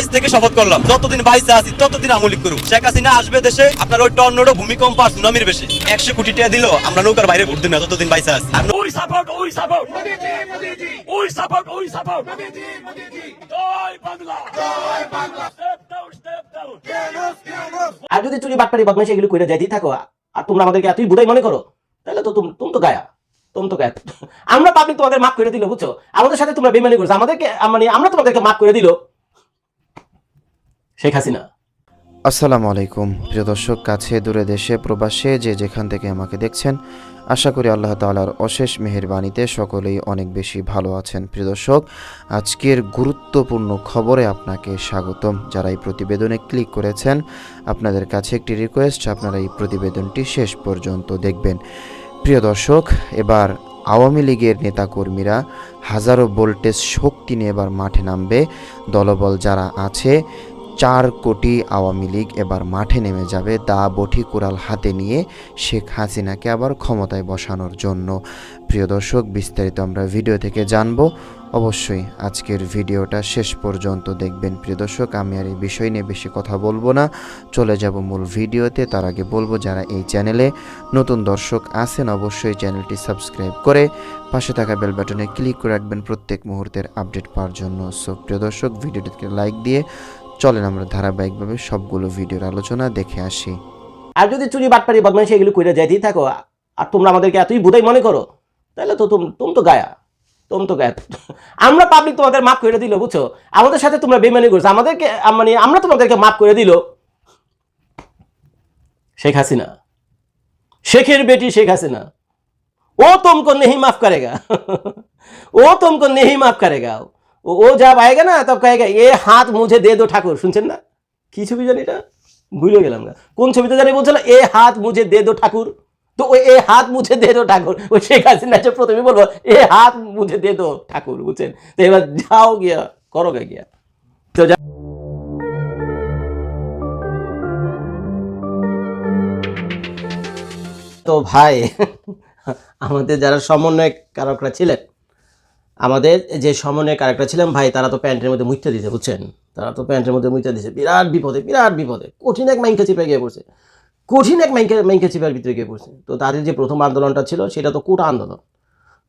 আজ থেকে শপথ করলাম। যতদিন বাইসে আছি ততদিন আমলিক করুক। শেখ হাসিনা আসবে দেশে আপনার ওই টর্নেডো ভূমিকম্প আর সুনামির বেশি। একশো কোটি টাকা দিল আমরা নৌকার বাইরে ভোট দিন না ততদিন বাইসে আছি। আর We support, we support. We support, we জয় বাংলা! জয় Bangla! Step down step down আর যদি চুরি বাটপারি বদমাইশি এগুলো যাইতেই থাকো আর তোমরা আমাদেরকে এতই বুড়াই মনে করো তাহলে তো তুম- তুমি তো গায়া। তুমি তো গায়া। আমরা পাবলিক তোমাদের মাফ করে দিল বুঝছ? আমাদের সাথে তোমরা বেমানি করছ। আমাদেরকে মানে আমরা তোমাদেরকে মাফ করে দিল। শেখ হাসিনা। আসসালামু আলাইকুম। প্রিয় দর্শক, কাছে দূরে দেশে, প্রবাসে যে যেখান থেকে আমাকে দেখছেন, আশা করি আল্লাহ তাআলার অশেষ মেহেরবানিতে সকলেই অনেক বেশি ভালো আছেন। প্রিয় দর্শক, আজকের গুরুত্বপূর্ণ খবরে আপনাকে স্বাগতম। যারা এই প্রতিবেদনে ক্লিক করেছেন, আপনাদের কাছে একটি রিকোয়েস্ট আপনারা এই প্রতিবেদনটি শেষ পর্যন্ত দেখবেন। প্রিয় দর্শক, এবার আওয়ামী লীগের নেতাকর্মীরা হাজারো ভোল্টেজ শক্তি নিয়ে এবার মাঠে নামবে। দলবল যারা আছে চার কোটি আওয়ামী লীগ এবার মাঠে নেমে যাবে দা বঠি কুড়াল হাতে নিয়ে শেখ হাসিনাকে আবার ক্ষমতায় বসানোর জন্য। প্রিয় দর্শক, বিস্তারিত আমরা ভিডিও থেকে জানব। অবশ্যই আজকের ভিডিওটা শেষ পর্যন্ত দেখবেন। প্রিয় দর্শক, আমি আর এই বিষয় নিয়ে বেশি কথা বলব না। চলে যাব মূল ভিডিওতে। তার আগে বলব, যারা এই চ্যানেলে নতুন দর্শক আছেন, অবশ্যই চ্যানেলটি সাবস্ক্রাইব করে পাশে থাকা বেল বাটনে ক্লিক করে রাখবেন প্রত্যেক মুহূর্তের আপডেট পাওয়ার জন্য। সো, প্রিয় দর্শক, ভিডিওটিকে লাইক দিয়ে চলেন আমরা ধারাবাহিকভাবে সবগুলো ভিডিওর আলোচনা দেখে আসি আর যদি চুরি বাটপারি বদমাইশি এগুলো করে যাইতেই থাকো আর তোমরা আমাদেরকে এতই বুড়াই মনে করো তাহলে তো তুমি তুমি তো গায়া তুমি তো গায়া আমরা পাবলিক তোমাদের মাফ করে দিল বুঝছো আমাদের সাথে তোমরা বেমানি করছো আমাদেরকে আম- মানে আমরা তোমাদেরকে মাফ করে দিল শেখ হাসিনা শেখের বেটি শেখ হাসিনা ও तुमको नहीं माफ करेगा वो तुमको नहीं माफ करेगा वो वो जब आएगा ना तब कहेगा ये हाथ मुझे दे दो ঠাকুর শুনছেন না কি ছবি জানি এটা ভুলে গেলাম না কোন ছবিতে জানি বলছিল এ হাত মুঝে দে দো ঠাকুর তো ওই এ হাত মুঝে দে দো ঠাকুর ওই শেখ হাসিনা যে প্রথমে বলবো এ হাত মুঝে দে দো ঠাকুর বুঝছেন তো এবার যাও গিয়া করো গে গিয়া তো যা- তো ভাই আমাদের যারা সমন্বয় কারকরা ছিলেন আমাদের যে সমন্বয় কারকরা ছিলেন ভাই, তারা তো প্যান্টের মধ্যে মুইতে দিতে বুঝছেন? তারা তো প্যান্টের মধ্যে মুইতে দিছে। বিরাট বিপদে বিরাট বিপদে। কঠিন এক মাইনকা চিপে গিয়ে পড়ছে। কঠিন এক মাইনকা মাইনকা চিপার ভিতরে গিয়ে পড়ছে। তো তাদের যে প্রথম আন্দোলনটা ছিল, সেটা তো কোটা আন্দোলন।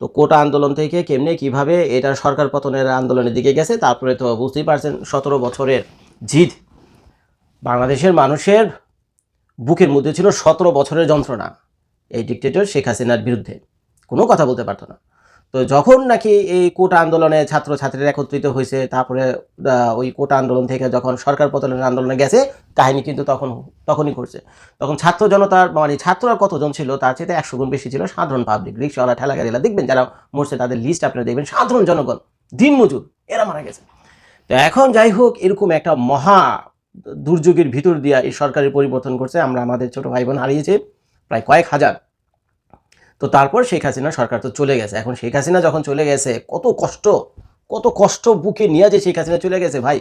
তো কোটা আন্দোলন থেকে কেমনে, কীভাবে এটা সরকার পতনের আন্দোলনের দিকে গেছে, তারপরে তো বুঝতেই পারছেন, সতেরো বছরের জিদ। বাংলাদেশের মানুষের বুকের মধ্যে ছিল সতেরো বছরের যন্ত্রণা। এই ডিকটেটর শেখ হাসিনার বিরুদ্ধে। কোনো কথা বলতে পারতো না। তো যখন নাকি এই কোটা আন্দোলনে ছাত্র ছাত্রছাত্রীরা একত্রিত হয়েছে, তারপরে ওই কোটা আন্দোলন থেকে যখন সরকার পতনের আন্দোলনে গেছে, কাহিনী কিন্তু তখন, তখনই করছে তখন ছাত্র জনতার মানে ছাত্ররা কতজন ছিল, তার চেয়ে একশো গুণ বেশি ছিল সাধারণ পাবলিক রিক্সাওয়ালা ঠেলাগাড়িলা দেখবেন যারা মরছে, তাদের লিস্ট আপনারা দেখবেন, সাধারণ জনগণ দিনমজুর এরা মারা গেছে। তো এখন যাই হোক, এরকম একটা মহা দুর্যোগের ভিতর দিয়া এই সরকারের পরিবর্তন করছে আমরা, আমাদের ছোট ভাই বোন হারিয়েছে প্রায় কয়েক হাজার। তো তারপর শেখ হাসিনা সরকার তো চলে গেছে। এখন শেখ হাসিনা যখন চলে গেছে, কত কষ্ট কত কষ্ট বুকে নিয়ে যে শেখ হাসিনা চলে গেছে ভাই।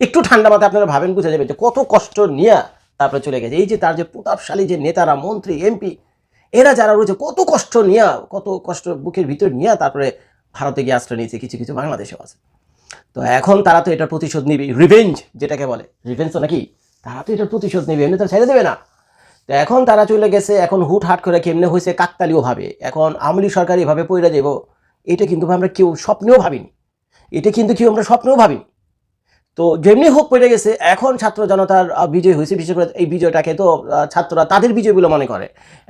একটু ঠান্ডা মাথায় আপনারা ভাবেন, বুঝে যাবেন যে কত কষ্ট নিয়ে তারপরে চলে গেছে। এই যে তার যে প্রতাপশালী যে নেতারা, মন্ত্রী, এমপি, এরা যারা রয়েছে, কত কষ্ট নিয়ে, কত কষ্ট বুকের ভিতর নিয়ে তারপরে ভারতে গিয়ে আশ্রয় নিয়েছে। কিছু কিছু বাংলাদেশেও আছে। তো এখন তারা তো এটার প্রতিশোধ নিবে। রিভেঞ্জ যেটাকে বলে। রিভেঞ্জ তো নাকি? তারা তো এটার প্রতিশোধ নেবে। এমনি তারা ছেড়ে দেবে না। তো এখন তারা চলে গেছে, এখন হুট হাট করে কেমনে হয়েছে কাকতালীয়ভাবে এখন আমলি সরকার এভাবে পড়ে যাব এটা কিন্তু আমরা কেউ স্বপ্নেও ভাবিনি। এটা কিন্তু কেউ আমরা স্বপ্নেও ভাবিনি। তো যেমনি হোক পড়ে গেছে, এখন ছাত্র জনতার বিজয় হয়েছে, বিশেষ করে এই বিজয়টাকে তো ছাত্ররা তাদের বিজয় বলে মনে করে।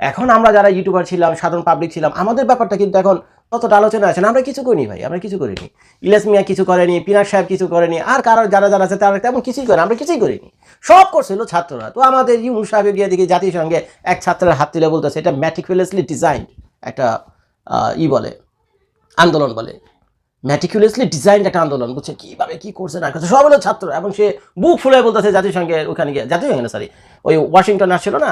এখন আমরা যারা ইউটিউবার ছিলাম, সাধারণ পাবলিক ছিলাম, আমাদের ব্যাপারটা কিন্তু এখন ততটা আলোচনা আছে না, আমরা কিছু করিনি ভাই, আমরা কিছু করিনি। ইলাস মিয়া কিছু করেনি, পিনাক সাহেব কিছু করেনি, আর কারও যারা যারা আছে তারা তেমন কিছুই করে, আমরা কিছুই করিনি। সব করছিল ছাত্ররা। তো আমাদের ইউনু সাহেব গিয়ে দেখি জাতিসংঘে এক ছাত্রের হাত তুলে বলতেছে, এটা ম্যাটিকুলাসলি ডিজাইন একটা ই বলে, আন্দোলন বলে। ম্যাটিকুলাসলি ডিজাইন একটা আন্দোলন বুঝছে কীভাবে কী করছে, না করছে, সব হলো ছাত্র। এবং সে বুক ফুলে বলতেছে জাতিসংঘে, ওখানে গিয়ে, জাতিসংঘে না সরি ওই ওয়াশিংটন আসছিল না?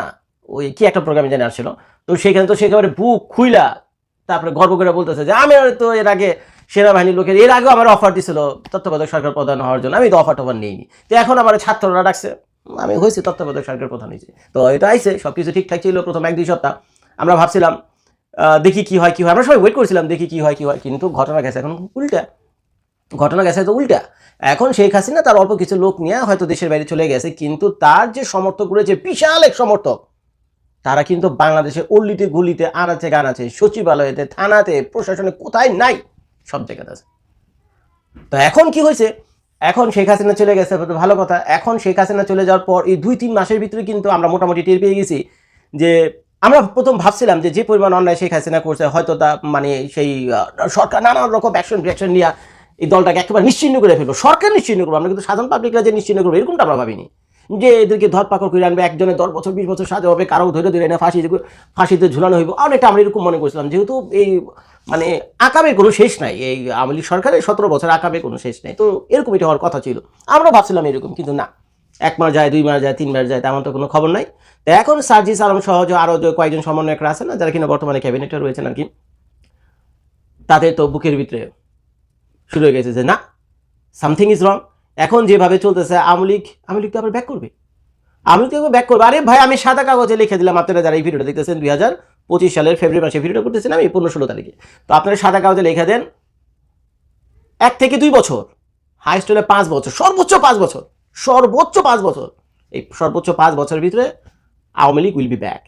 ওই কি একটা প্রোগ্রামে জানি আসছিল? তো সেখানে তো সেখানে বুক খুইলা তারপরে গর্ব করে বলতেছে যে, আমি তো এর আগে সেনাবাহিনীর লোকের, এর আগেও আমার অফার দিছিল তত্ত্বাবধায়ক সরকার প্রধান হওয়ার জন্য। আমি তো অফার টফার নিইনি। তো এখন আমার ছাত্ররা ডাকছে, আমি হয়েছি তত্ত্বাবধায়ক সরকার প্রধান হয়েছে। তো এটা আইছে সব কিছু ঠিকঠাক ছিল প্রথম এক দুই সপ্তাহ। আমরা ভাবছিলাম দেখি কি হয় কি হয়। আমরা সবাই ওয়েট করছিলাম, দেখি কি হয় কি হয়। কিন্তু ঘটনা গেছে এখন উল্টা। ঘটনা গেছে তো উল্টা। এখন শেখ হাসিনা তার অল্প কিছু লোক নিয়ে হয়তো দেশের বাইরে চলে গেছে, কিন্তু তার যে সমর্থক রয়েছে, বিশাল এক সমর্থক। তারা কিন্তু বাংলাদেশে অল্লিতে গুলিতে আনাচে গানাচে সচিবালয়তে, থানাতে, প্রশাসনে কোথায় নাই, সব জায়গাতে আছে। তো এখন কি হয়েছে? এখন শেখ হাসিনা চলে গেছে ভালো কথা। এখন শেখ হাসিনা চলে যাওয়ার পর এই দুই তিন মাসের ভিতরে কিন্তু আমরা মোটামুটি টের পেয়ে গেছি যে, আমরা প্রথম ভাবছিলাম যে যে পরিমাণ অন্যায় শেখ হাসিনা করছে, হয়তো তা মানে সেই সরকার নানান রকম অ্যাকশন রিয়াকশন নিয়ে এই দলটাকে একেবারে নিশ্চিন্ন করে ফেলব সরকার নিশ্চিন্ন করব, আমরা কিন্তু সাধারণ পাবলিকরা যে নিশ্চিন্ন করব, এরকমটা আমরা ভাবিনি। যে এদেরকে ধরপাকড় করে আনবে, একজনের দশ বছর, বিশ বছর সাজা হবে, কারও ধরে ধরে এনে ফাঁসি ফাঁসিতে ঝুলানো হইব। অনেকটা আমরা এরকম মনে করছিলাম। যেহেতু এই মানে আকামের কোনো শেষ নাই। এই আওয়ামী সরকারের সতেরো বছর আকামের কোনো শেষ নাই। তো এরকম এটা হওয়ার কথা ছিল। আমরা ভাবছিলাম এরকম, কিন্তু না। এক মাস যায়, দুই মাস যায়, তিন মাস যায়, তেমন তো কোনো খবর নাই। তো এখন সার্জিস আলম সহ যে আরও যে কয়েকজন সমন্বয়করা আছে না, যারা কিনা বর্তমানে ক্যাবিনেটে রয়েছেন আর কি, তাদের তো বুকের ভিতরে শুরু হয়ে গেছে যে না সামথিং ইজ রং এখন যেভাবে চলতেছে, আওয়ামী লীগ তো আবার ব্যাক করবে। লীগ তো ব্যাক করবে। আরে ভাই, আমি সাদা কাগজে লিখে দিলাম, আপনারা যারা এই ভিডিওটা দেখতেছেন দুই হাজার পঁচিশ সালের ফেব্রুয়ারি মাসে, ভিডিওটা করতেছেন আমি পনেরো ষোলো তারিখে। তো আপনারা সাদা কাগজে লিখে দেন, এক থেকে দুই বছর হাইস্ট হলে পাঁচ বছর, সর্বোচ্চ পাঁচ বছর, সর্বোচ্চ পাঁচ বছর। এই সর্বোচ্চ পাঁচ বছরের ভিতরে Awami League will be back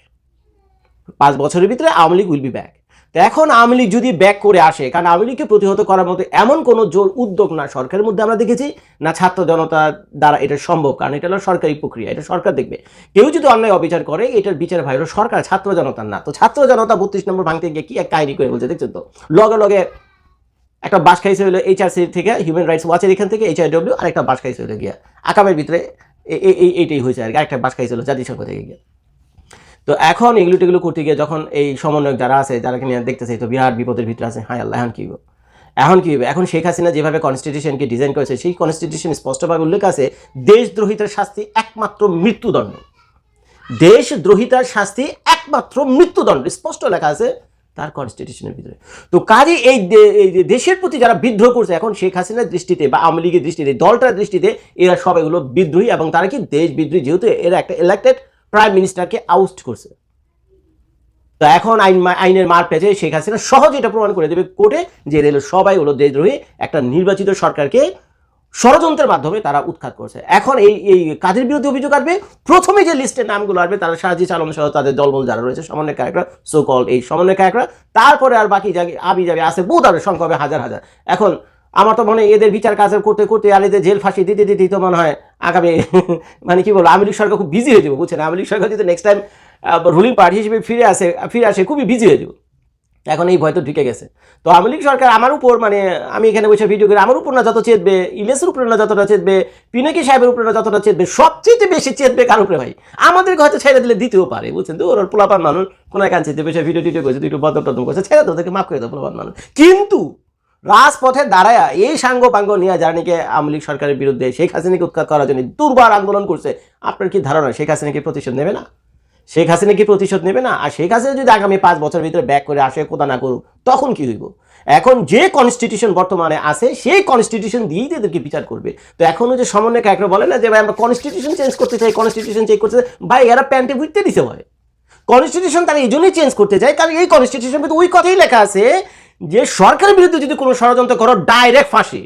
পাঁচ বছরের ভিতরে Awami League will be back তো এখন আওয়ামী লীগ যদি ব্যাক করে আসে, কারণ আওয়ামী লীগকে প্রতিহত করার মতো এমন কোনো জোর উদ্যোগ না সরকারের মধ্যে আমরা দেখেছি, না ছাত্র জনতা দ্বারা এটা সম্ভব, কারণ এটা হলো সরকারি প্রক্রিয়া, এটা সরকার দেখবে। কেউ যদি অন্যায় অবিচার করে, এটার বিচার ভাই সরকার, ছাত্র জনতার না। তো ছাত্র জনতা বত্রিশ নম্বর ভাঙতে গিয়ে কি এক কাহিনী করে বলছে, দেখছেন তো? লগে লগে একটা বাস খাইছে হলো এইচআরসি থেকে হিউম্যান রাইটস ওয়াচের এখান থেকে এইচআইডব্লিউ আর একটা বাস খাইছে হলো গিয়া আকামের ভিতরে এইটাই হয়েছে আর কি, আরেকটা বাস খাইছে হলো জাতিসংঘ থেকে গিয়ে। তো এখন এগুলো টেগুলো করতে গিয়ে যখন এই সমন্বয়ক যারা আছে যারা কিনে দেখতেছে তো বিরাট বিপদের ভিতরে আছে। হায় আল্লাহ, এখন কি? এখন কি হবে এখন শেখ হাসিনা যেভাবে কনস্টিটিউশনকে ডিজাইন করেছে, সেই কনস্টিটিউশন স্পষ্টভাবে উল্লেখ আছে, দেশদ্রোহিতার শাস্তি একমাত্র মৃত্যুদণ্ড। দেশদ্রোহিতার শাস্তি একমাত্র মৃত্যুদণ্ড। স্পষ্ট লেখা আছে তার কনস্টিটিউশনের ভিতরে। তো কাজে এই দেশের প্রতি যারা বিদ্রোহ করছে, এখন শেখ হাসিনার দৃষ্টিতে বা আওয়ামী লীগের দৃষ্টিতে দলটার দৃষ্টিতে, এরা সব এগুলো বিদ্রোহী এবং তারা কি দেশ বিদ্রোহী? যেহেতু এরা একটা ইলেক্টেড প্রাইম মিনিস্টারকে আউস্ট করছে। তো এখন আইন আইনের মার পেঁচে শেখ হাসিনা। সহজে এটা প্রমাণ করে দেবে কোর্টে যে রেল সবাই হলো দেশদ্রোহী। একটা নির্বাচিত সরকারকে ষড়যন্ত্রের মাধ্যমে তারা উৎখাত করছে। এখন এই এই কাজের বিরুদ্ধে অভিযোগ আসবে। প্রথমে যে লিস্টের নামগুলো আসবে, তারা সাজিদ আলম সহ তাদের দলবল যারা রয়েছে, সমন্বয় ক্যারেক্টার সো কল এই সমন্বয় ক্যারেক্টার তারপরে আর বাকি জায়গায় আবি যাবে আছে বহুত আরও সংখ্যা হবে, হাজার হাজার। এখন আমার তো মনে এদের বিচার কাজ করতে করতে আর এদের জেল ফাঁসি দিতে দিতে তো মনে হয় আগামী মানে কি বলব, আওয়ামী লীগ সরকার খুব বিজি হয়ে যাব, বুঝছেন? আওয়ামী লীগ সরকার যদি নেক্সট টাইম রুলিং পার্টি হিসেবে ফিরে আসে ফিরে আসে, খুবই বিজি হয়ে যাব। এখন এই ভয় তো ঢুকে গেছে। তো আওয়ামী লীগ সরকার আমার উপর মানে আমি এখানে বসে ভিডিও করে, আমার উপর না যত চেতবে, ইলেসের উপরে না যতটা চেতবে, পিনাকি সাহেবের উপরে না যতটা চেতবে সবচেয়ে বেশি চেতবে কার উপরে ভাই? আমাদেরকে হয়তো ছেড়ে দিলে দিতেও পারে, বুঝছেন? তো ওর পোলাপান মানুষ কোনো এক চেতে বসে ভিডিও টিডিও করছে, দুটো বদল টদম করছে, ছেড়ে তো ওদেরকে মাফ করে দেবো পোলাপান মানুষ। কিন্তু রাজপথে দাঁড়ায় এই সাঙ্গ পাঙ্গ নিয়ে যারা নাকি আওয়ামী লীগ সরকারের বিরুদ্ধে শেখ হাসিনাকে উৎখাত করার জন্য দুর্বার আন্দোলন করছে। আপনার কি ধারণা, শেখ হাসিনা কি প্রতিশোধ নেবে না? শেখ হাসিনা কি প্রতিশোধ নেবে না? আর শেখ হাসিনা যদি আগামী পাঁচ বছরের ভিতরে ব্যাক করে আসে কোথা না করুক, তখন কি হইব? এখন যে কনস্টিটিউশন বর্তমানে আছে, সেই কনস্টিটিউশন দিয়েই তো এদেরকে বিচার করবে। তো এখনও যে সমন্বয় একটা বলে না যে, ভাই, আমরা কনস্টিটিউশন চেঞ্জ করতে চাই কনস্টিটিউশন চেঞ্জ করতে চাই। ভাই, এরা প্যান্টে বুঝতে দিছে, ভাই। কনস্টিটিউশন তারা এই জন্যই চেঞ্জ করতে চায়, কারণ এই কনস্টিটিউশন ওই কথাই লেখা আছে যে সরকারের বিরুদ্ধে যদি কোনো ষড়যন্ত্র করো ডাইরেক্ট ফাঁসি।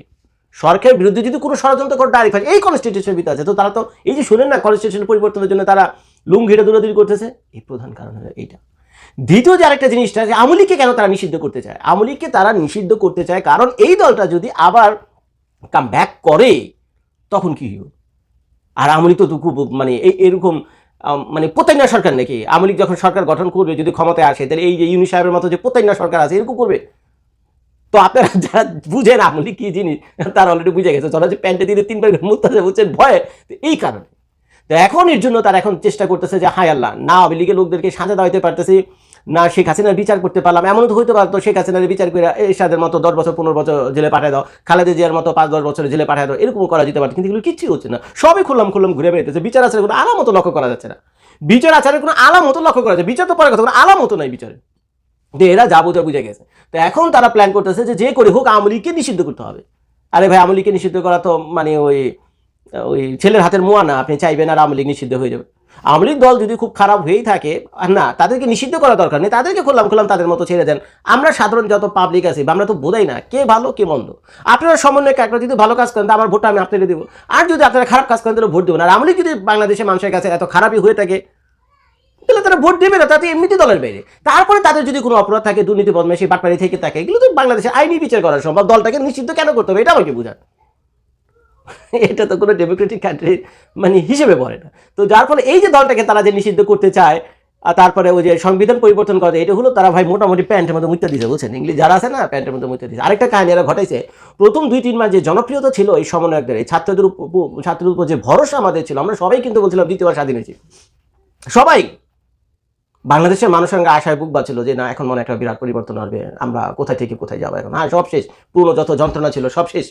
সরকারের বিরুদ্ধে যদি কোনো ষড়যন্ত্র করো ডাইরেক্ট ফাঁসি। এই কনস্টিটিউশনের ভিতরে আছে। তো তারা তো, এই যে শুনেন না কনস্টিটিউশন পরিবর্তনের জন্য তারা লুঙ্গিটা দৌড়াদৌড়ি করতেছে? এই প্রধান কারণ হলো এইটা। দ্বিতীয় যে আরেকটা জিনিসটা যে আমলিকে কেন তারা নিষিদ্ধ করতে চায়? আমলিকে তারা নিষিদ্ধ করতে চায় কারণ এই দলটা যদি আবার কাম ব্যাক করে, তখন কি হইব? আর আমলি তো খুব মানে এই, এরকম মানে পোতাইনা সরকার নাকি? আমলিক যখন সরকার গঠন করবে, যদি ক্ষমতায় আসে, তাহলে এই যে ইউনি সাহেবের মতো যে পোতাইনা সরকার আছে, এরকম করবে? তো আপনারা যারা বুঝেন আমলি কি জিনিস, তারা অলরেডি বুঝে গেছে। যারা যে প্যান্টে দিলে তিনবার মুক্তাছে বুঝছেন ভয়ে। তো এই কারণে। তো এখন এর জন্য তারা এখন চেষ্টা করতেছে যে, হায় আল্লাহ, না আওয়ামী লীগের লোকদেরকে সাজা দেওয়াইতে পারতেছি, না শেখ হাসিনার বিচার করতে পারলাম। এমন তো হইতে পারতো শেখ হাসিনার বিচার করে এরশাদের মতো দশ বছর, পনেরো বছর জেলে পাঠিয়ে দাও। খালেদা জিয়ার মতো পাঁচ, দশ বছর জেলে পাঠিয়ে দাও। এরকম করা যেতে পারতো কিন্তু এগুলো কিচ্ছুই হচ্ছে না। সবই খুললাম খুললাম ঘুরে বেড়াইতেছে। বিচার আচারের কোনো আলামতো লক্ষ্য করা যাচ্ছে না। বিচার আচারের কোনো আলামতো লক্ষ্য করা যাচ্ছে বিচার তো পরে কথা, কোনো আলামতো নাই বিচারে। যে এরা যা বোঝা গেছে। তো এখন তারা প্ল্যান করতেছে যে যে করে হোক আওয়ামী লীগকে নিষিদ্ধ করতে হবে। আরে ভাই, আওয়ামী লীগকে নিষিদ্ধ করা তো মানে ওই ওই ছেলের হাতের মোয়া না, আপনি চাইবেন আর আওয়ামী লীগ নিষিদ্ধ হয়ে যাবে। আওয়ামী লীগ দল যদি খুব খারাপ হয়েই থাকে না, তাদেরকে নিষিদ্ধ করা দরকার নেই, তাদেরকে খুললাম খুললাম তাদের মতো ছেড়ে দেন। আমরা সাধারণ যত পাবলিক আছি, আমরা তো বোঝাই না কে ভালো, কে মন্দ। আপনারা সমন্বয় একটা যদি ভালো কাজ করেন আমার ভোটটা আমি আপনাদের দেবো। আর যদি আপনারা খারাপ কাজ করেন, তাহলে ভোট দেবো আর আওয়ামী লীগ যদি বাংলাদেশের মানুষের কাছে এত খারাপই হয়ে থাকে তাহলে তারা ভোট দেবে না, তাতে এমনিতে দলের বাইরে। তারপরে তাদের যদি কোনো অপরাধ থাকে, দুর্নীতি, বদমাইশি বাটপাড়ি থেকে থাকে, এগুলো তো বাংলাদেশে আইনি বিচার করা সম্ভব। দলটাকে নিষিদ্ধ কেন করতে হবে, এটা আমাকে বুঝান। এটা তো কোনো ডেমোক্রেটিক কান্ট্রি মানে হিসেবে পড়ে না। তো যার ফলে এই যে দলটাকে তারা যে নিষিদ্ধ করতে চায়, আর তারপরে ওই যে সংবিধান পরিবর্তন করে, এটা হলো তারা ভাই মোটামুটি প্যান্টের মধ্যে মুত্যা দিছে, বুঝছেন? ইংলিশ যারা আছে না, প্যান্টের মধ্যে মুত্যা দিছে। আরেকটা কাহিনী এরা ঘটাইছে, প্রথম দুই, তিন মাস যে জনপ্রিয়তা ছিল এই সমন্বয়কদের, এই ছাত্রদের ছাত্রদের উপর যে ভরসা আমাদের ছিল, আমরা সবাই কিন্তু বলছিলাম দ্বিতীয়বার স্বাধীন হয়েছি। সবাই বাংলাদেশের মানুষের সঙ্গে আশায় বুক বাঁচছিল যে, না, এখন মনে একটা বিরাট পরিবর্তন আসবে। আমরা কোথায় থেকে কোথায় যাব এখন? হ্যাঁ সব শেষ। পুরো যত যন্ত্রণা ছিল, সব শেষ।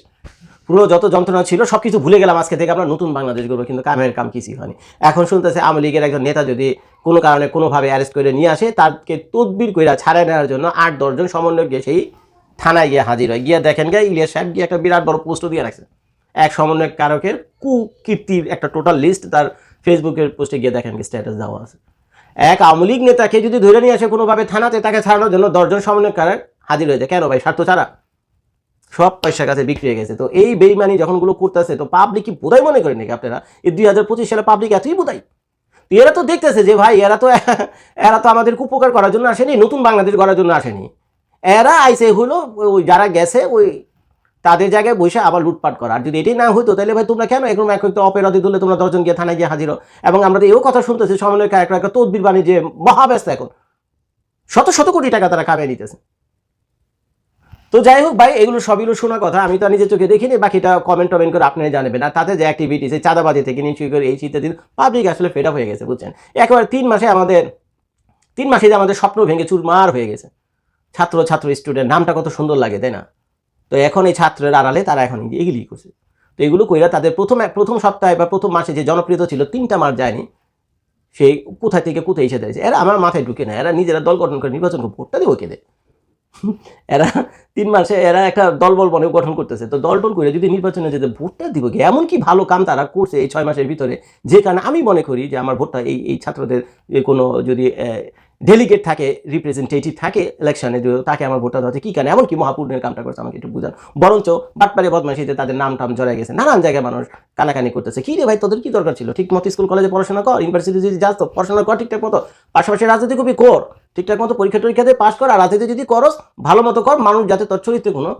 পুরো যত যন্ত্রণা ছিল সব কিছু ভুলে গেলাম আজকে থেকে। আমরা নতুন বাংলাদেশ গড়বো, কিন্তু কামের কাম কিছুই হয়নি। এখন শুনতেছে আওয়ামী লীগের একজন নেতা যদি কোনো কারণে কোনোভাবে অ্যারেস্ট করে নিয়ে আসে, তাকে তদবির করে ছাড়াই নেওয়ার জন্য আট দশজন সমন্বয় গিয়ে সেই থানায় গিয়ে হাজির হয়। গিয়ে দেখেন গিয়ে ইলিয়াস সাহেব গিয়ে একটা বিরাট বড় পোস্ট দিয়ে রাখছে। এক সমন্বয় কারকের কুকীর্তির একটা টোটাল লিস্ট তার ফেসবুকের পোস্টে গিয়ে দেখেন স্ট্যাটাস দেওয়া আছে। এক আওয়ামী লীগ নেতাকে যদি ধরে নিয়ে আসে কোনোভাবে থানাতে, তাকে ছাড়ানোর জন্য দশজন সমন্বয়কারক হাজির হয়ে যায় কেন ভাই? স্বার্থ ছাড়া। সব পয়সার কাছে বিক্রি হয়ে গেছে। তো এই বেইমানি যখনগুলো করতেছে, তো পাবলিক কি বোধাই মনে করেন নাকি আপনারা? এই দুই হাজার পঁচিশ সালে পাবলিক এতই বোধাই এরা তো দেখতেছে যে ভাই, এরা তো এরা তো আমাদের উপকার করার জন্য আসেনি, নতুন বাংলাদেশ গড়ার জন্য আসেনি। এরা আইসে হলো, ওই যারা গেছে, ওই তাদের জায়গায় বসে আবার লুটপাট করা। আর যদি এটাই না হতো, তাহলে ভাই তোমরা কেন এরকম এক একটা অপরাধী তোমরা দশজন গিয়ে থানায় গিয়ে হাজির। এবং আমরা এও কথা শুনতেছি, সমন্বয় একটা একটা তদবির বাণিজ্যে মহাব্যস্ত এখন। শত শত কোটি টাকা তারা কামিয়ে নিতেছে। তো যাই হোক ভাই, এগুলো সবগুলো শোনা কথা। আমি তো নিজের চোখে দেখিনি বাকিটা কমেন্ট টমেন্ট করে আপনারা জানবেন। আর তাতে যে অ্যাক্টিভিটিস এই চাঁদাবাজি থেকে নিশ্চয়ই করে এই শীতের দিন পাবলিক আসলে ফেড হয়ে গেছে, বুঝছেন? একেবারে তিন মাসে আমাদের তিন মাসে যে আমাদের স্বপ্ন ভেঙে চুরমার হয়ে গেছে। ছাত্র ছাত্র স্টুডেন্ট নামটা কত সুন্দর লাগে, তাই না? তো এখন এই ছাত্রের আড়ালে তারা এখন এগুলি করছে। তো এগুলো কইরা তাদের প্রথম প্রথম সপ্তাহে বা প্রথম মাসে যে জনপ্রিয়তা ছিল, তিনটা মাস যায়নি সেই কোথায় থেকে কোথায় এসে দাঁড়িয়েছে। এরা আমার মাথায় ঢুকে না, এরা নিজেরা দল গঠন করে নির্বাচন ভোটটা দেবো কেঁদে এরা তিন মাসে এরা একটা দলবল বনে গঠন করতেছে। তো দল টল করে যদি নির্বাচনে যেতে ভোটটা দিব কি? এমন কি ভালো কাম তারা করছে এই ছয় মাসের ভিতরে? যে কারণে আমি মনে করি যে আমার ভোটটা এই এই ছাত্রদের কোনো যদি ডেলিগেট থাকে রিপ্রেজেন্টেটিভ থাকে ইলেকশনে তাকে আমার ভোটটা দেওয়া কি কারণে? এমন কি মহাপূর্ণের কামটা করছে, আমাকে একটু বুঝান। বরঞ্চ বাটপারে বদমাশিতে তাদের নাম টাম জড়াই গেছে। নানান জায়গায় মানুষ কানাকানি করতেছে। কি রে ভাই, তোদের কি দরকার ছিল? ঠিক মতো স্কুল, কলেজে পড়াশোনা কর ইউনিভার্সিটি যদি যাস তো পড়াশোনা কর ঠিকঠাক মতো। পাশাপাশি রাজনীতি খুবই কর, ঠিকঠাক মতো পরীক্ষা টরীক্ষা দিয়ে পাস কর, আর রাজনীতি যদি করস, ভালো মতো কর, মানুষ যাতে তোর চরিত্রে কোনো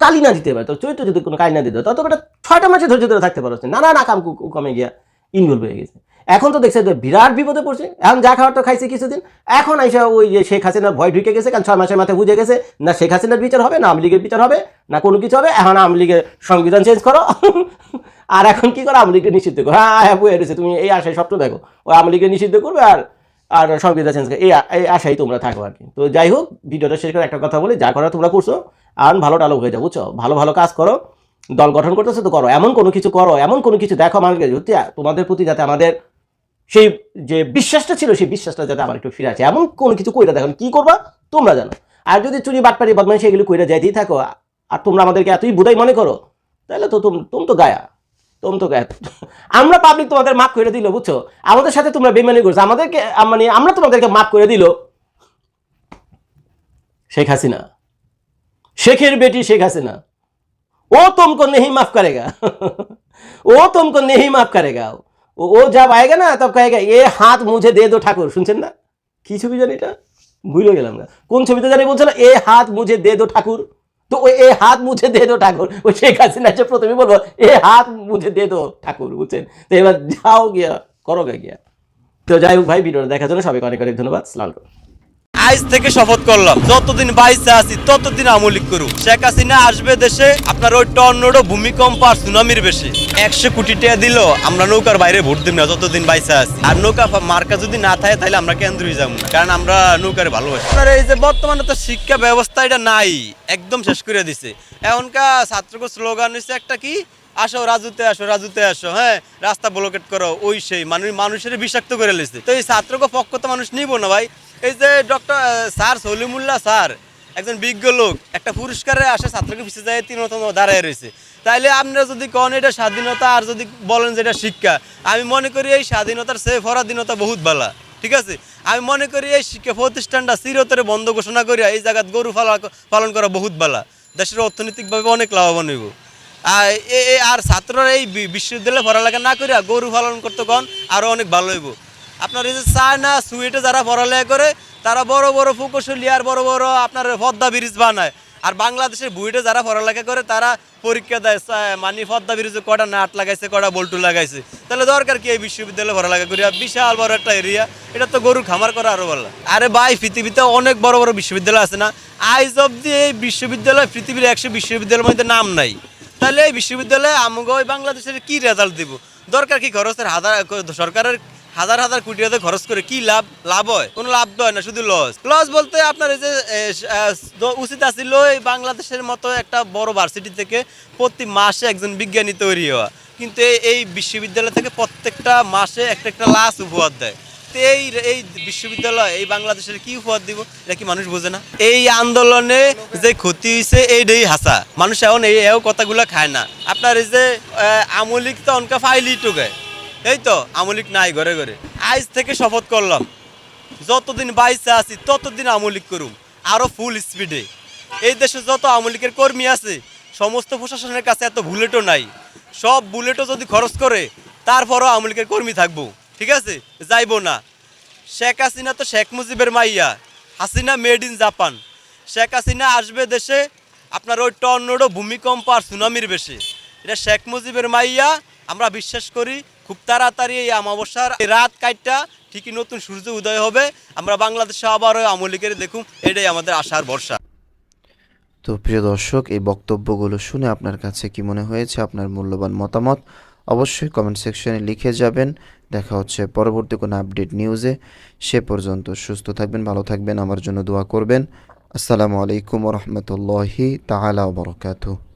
কালি না দিতে পারে, তোর চরিত্র যদি কোনো কালি না দিতে হয় তত একটা ছয়টা মাসে ধৈর্য ধরে থাকতে পারো নানা কাম কমে গিয়া ইনভলভ হয়ে গেছে। এখন তো দেখছে যে বিরাট বিপদে পড়ছে। এখন যা খাওয়ার তো খাইছে কিছুদিন। এখন আইসা ওই যে শেখ হাসিনার ভয় ঢুকে গেছে, কারণ ছয় মাসের মাথায় বুঝে গেছে না শেখ হাসিনার বিচার হবে, না আওয়ামী লীগের বিচার হবে, না কোনো কিছু হবে। এখন আওয়ামী লীগের সংবিধান চেঞ্জ করো। আর এখন কি করো? আওয়ামী লীগকে নিষিদ্ধ করো। হ্যাঁ হ্যাঁ বয়ে রয়েছে। তুমি এই আশায় স্বপ্ন দেখো। ও আওয়ামী লীগকে নিষিদ্ধ করবে আর আর সংবিধান চেঞ্জ করে এই এই আশাই তোমরা থাকো আর কি। তো যাই হোক, ভিডিওটা শেষ করে একটা কথা বলি। যা করার তোমরা করছ। আর ভালো টালো হয়ে যাও, বুঝছ? ভালো ভালো কাজ করো। দল গঠন করতেছো তো করো। এমন কোনো কিছু করো, এমন কোনো কিছু দেখো মানুষকে। তোমাদের প্রতি যাতে আমাদের সেই যে বিশ্বাসটা ছিল, সেই বিশ্বাসটা যাতে আবার একটু ফিরে আছে এমন কোনো কিছু কইরা দেখেন, কি করবা? তোমরা জানো। আর যদি চুরি বাটপাড়ি বদমাই সেগুলি কইরা যাইতেই থাকো, আর তোমরা আমাদেরকে এতই বুধাই মনে করো, তাহলে তো তোম তো গায়া। তোম তো গায়া। আমরা পাবলিক তোমাদের মাফ করে দিল, বুঝছ? আমাদের সাথে তোমরা বেমানি করছ। আমাদেরকে মানে আমরা তোমাদেরকে মাফ করে দিল শেখ হাসিনা। শেখের বেটি শেখ হাসিনা। ও তোমকে নেহি মাফ করেগা। ও তোমকে নেহি মাফ করেগা। वो वो जब आएगा ना तब कहेगा ये हाथ मुझे दे दो ঠাকুর শুনছেন না কি ছবি জানি এটা ভুলে গেলাম না কোন ছবিতে জানি বলছে না এ হাত মুঝে দে দো ঠাকুর তো ওই এ হাত মুঝে দে দো ঠাকুর ওই শেখ হাসিনা যে প্রথমে বলবো এ হাত মুঝে দে দো ঠাকুর বুঝছেন তো এবার যাও গিয়া করো গে গিয়া তো যাই হোক ভাই ভিডিওটা দেখার জন্য সবাইকে অনেক অনেক ধন্যবাদ সালাম আলাইকুম। আজ থেকে শপথ করলাম। যতদিন বাইসে আছি, ততদিন আমলিক করু। শেখ হাসিনা আসবে দেশে, আপনার ওই টর্নেডো ভূমিকম্প আর সুনামির বেশি। একশো কোটি টাকা দিল, আমরা নৌকার বাইরে ভোট দিব না, যতদিন বাইসে আছি। আর নৌকা মার্কা যদি না থাকে, তাহলে আমরা কেন্দ্রই যাব না। কারণ আমরা নৌকার ভালোবাসি। আপনার এই যে বর্তমানে তো শিক্ষা ব্যবস্থা এটা নাই, একদম শেষ করে দিছে। এখনকার ছাত্রকে স্লোগান হচ্ছে একটা কি? আসো রাজুতে আসো রাজুতে আসো হ্যাঁ? রাস্তা ব্লকেট করো, ওই সেই। মানুষ মানুষের বিষাক্ত করে লেছে। তো এই ছাত্রকে পক্ষ তো মানুষ নিব না ভাই। এই যে ডক্টর স্যার সলিমুল্লাহ স্যার, একজন বিজ্ঞ লোক, একটা পুরস্কারে আসে, ছাত্রকে পিছিয়ে যায় তিন মতো দাঁড়ায় রয়েছে। তাইলে আপনারা যদি কন এটা স্বাধীনতা, আর যদি বলেন যে এটা শিক্ষা, আমি মনে করি এই স্বাধীনতার সে পরাধীনতা বহুত ভালা ঠিক আছে? আমি মনে করি এই শিক্ষা প্রতিষ্ঠানটা চিরতরে বন্ধ ঘোষণা করিয়া এই জায়গাত গরু পালা- পালন করা বহুত ভালা দেশের অর্থনৈতিকভাবে অনেক লাভবান হইব। আর আর ছাত্ররা এই বিশ্ববিদ্যালয়ে পড়ালেখা না করিয়া গরু পালন করতে কন আরও অনেক ভালো হইব। আপনার এই যে চায়না সুয়েটে যারা পড়ালেখা করে, তারা বড় বড় ফুকশলী আর বড় বড় আপনার পদ্মা ব্রিজ বানায়। আর বাংলাদেশের বুয়েটে যারা পড়ালেখা করে, তারা পরীক্ষা দেয় মানে পদ্মা ব্রিজে কটা নাট লাগাইছে কটা বল্টু লাগাইছে? তাহলে দরকার কি এই বিশ্ববিদ্যালয়ে পড়ালেখা করিয়া বিশাল বড় একটা এরিয়া এটা তো গরুর খামার করা আরও ভালো। আরে ভাই, পৃথিবীতে অনেক বড় বড় বিশ্ববিদ্যালয় আছে না? আইজ অব্দি এই বিশ্ববিদ্যালয়, পৃথিবীর একশো বিশ্ববিদ্যালয়ের মধ্যে নাম নাই। তাহলে এই বিশ্ববিদ্যালয়ে আমাকে বাংলাদেশের কি রেজাল্ট দিব? দরকার কি খরচের হাজার, সরকারের হাজার হাজার কোটি টাকা খরচ করে কি লাভ লাভ হয়? কোনো লাভ তো হয় না, শুধু লস লস বলতে আপনার এই যে উচিত আছিল এই বাংলাদেশের মতো একটা বড় ভার্সিটি থেকে প্রতি মাসে একজন বিজ্ঞানী তৈরি হওয়া। কিন্তু এই বিশ্ববিদ্যালয় থেকে প্রত্যেকটা মাসে একটা একটা লাশ উপহার দেয়। এই এই বিশ্ববিদ্যালয়, এই বাংলাদেশের কি উপহার দিব? এটা কি মানুষ বোঝে না? এই আন্দোলনে যে ক্ষতি হয়েছে এইটাই হাসা। মানুষ এখন এই, এও কথাগুলো খায় না। আপনার এই যে আমলিক তো অনকা ফাইলি টুকায়। এই তো, আমলিক নাই ঘরে ঘরে। আজ থেকে শপথ করলাম। যতদিন বাইসে আছি, ততদিন আমলিক করুম, আরও ফুল স্পিডে এই দেশে যত আমলিকের কর্মী আছে, সমস্ত প্রশাসনের কাছে এত বুলেটও নাই। সব বুলেটও যদি খরচ করে, তারপরও আমলিকের কর্মী থাকব। ঠিক আছে? যাইবো না। শেখ হাসিনা তো শেখ মুজিবের মাইয়া। Hasina made in Japan Sheikh Hasina আসবে দেশে, আপনার ওই টর্নেডো ভূমিকম্প আর সুনামির বেশে। এটা শেখ মুজিবের মাইয়া, আমরা বিশ্বাস করি খুব তাড়াতাড়ি এই অমাবস্যার রাত কাটটা ঠিকই নতুন সূর্য উদয় হবে। আমরা বাংলাদেশে আবার ওই আমলিকের দেখুন, এটাই আমাদের আশার ভরসা। তো প্রিয় দর্শক, এই বক্তব্যগুলো শুনে আপনার কাছে কি মনে হয়েছে, আপনার মূল্যবান মতামত অবশ্যই কমেন্ট সেকশনে লিখে যাবেন। দেখা হচ্ছে পরবর্তী কোনো আপডেট নিউজে সে পর্যন্ত সুস্থ থাকবেন, ভালো থাকবেন, আমার জন্য দোয়া করবেন। আসসালামু আলাইকুম রহমতুল্লাহি তাআলা ওয়া বারাকাতুহু।